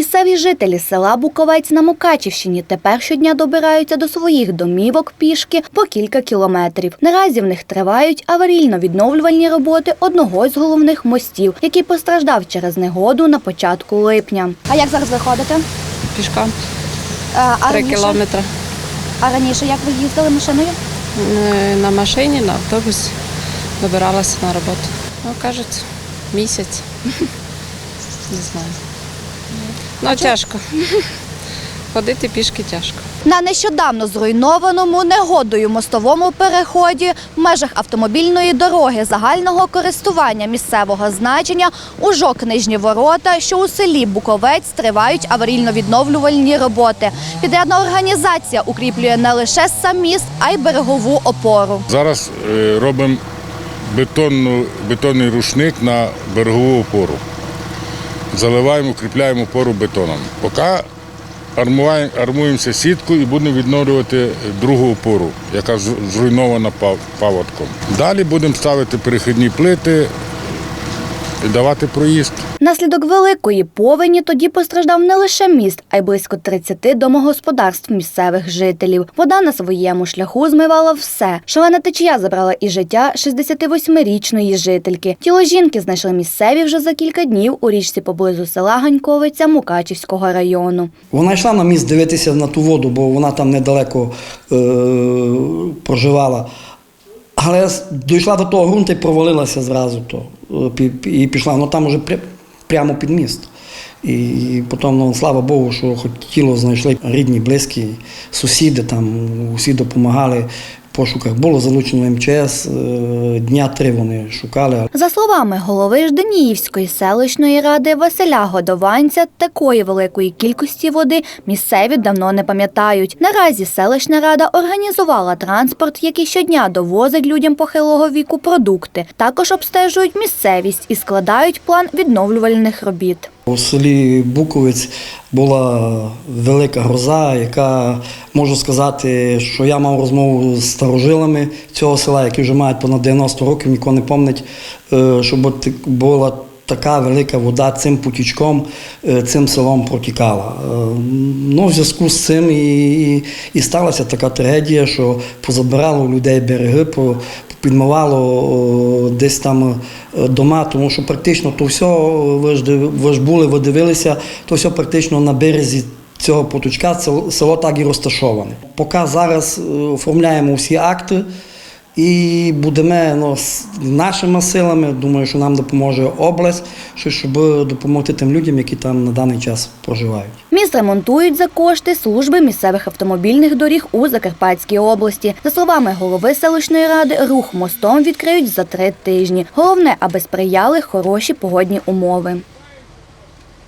Місцеві жителі села Буковець на Мукачівщині тепер щодня добираються до своїх домівок пішки по кілька кілометрів. Наразі в них тривають аварійно-відновлювальні роботи одного з головних мостів, який постраждав через негоду на початку липня. А як зараз виходите? Пішком А, три кілометри. а раніше як ви їздили машиною? Е, На машині, на автобусі добиралася на роботу. Ну, кажуть, місяць. Не знаю. Ну, тяжко. Ходити пішки тяжко. На нещодавно зруйнованому негодою мостовому переході в межах автомобільної дороги загального користування місцевого значення у Жок-Нижні ворота, що у селі Буковець тривають аварійно-відновлювальні роботи. Підрядна організація укріплює не лише сам міст, а й берегову опору. Зараз е, робимо бетонну, бетонний рушник на берегову опору. Заливаємо, укріпляємо пору бетоном. Поки армуємося сіткою і будемо відновлювати другу опору, яка зруйнована паводком. Далі будемо ставити перехідні плити давати проїзд. Наслідок великої повені тоді постраждав не лише міст, а й близько 30 домогосподарств місцевих жителів. Вода на своєму шляху змивала все. Шалена течія забрала і життя 68-річної жительки. Тіло жінки знайшли місцеві вже за кілька днів у річці поблизу села Ганьковиця Мукачівського району. Вона йшла на міст дивитися на ту воду, бо вона там недалеко е, проживала. Але дійшла до того ґрунту і провалилася зразу то, е, і пішла. Ну там уже прямо під міст. І потім, ну, слава Богу, що хоч тіло знайшли рідні, близькі, сусіди там, усі допомагали пошуках. Було залучено МЧС, е, дня три вони шукали. За словами голови Жданіївської селищної ради Василя Годованця, такої великої кількості води місцеві давно не пам'ятають. Наразі селищна рада організувала транспорт, який щодня довозить людям похилого віку продукти. Також обстежують місцевість і складають план відновлювальних робіт. У селі Буковець була велика гроза, яка можу сказати, що я мав розмову з старожилами цього села, які вже мають понад 90 років, нікого не пам'ятають, е, щоб була така велика вода цим потічком, е, цим селом протікала. Е, Ну, в зв'язку з цим і, і, і сталася така трагедія, що позабирало людей береги, підмивало десь там е, дома, тому що практично то все, ви ж, були, ви дивилися, то все практично на березі цього поточка село так і розташоване. Поки зараз е, оформляємо всі акти і будемо ну, нашими силами, думаю, що нам допоможе область, що- щоб допомогти тим людям, які там на даний час проживають. Міст ремонтують за кошти служби місцевих автомобільних доріг у Закарпатській області. За словами голови селищної ради, рух мостом відкриють за три тижні. Головне, аби сприяли хороші погодні умови.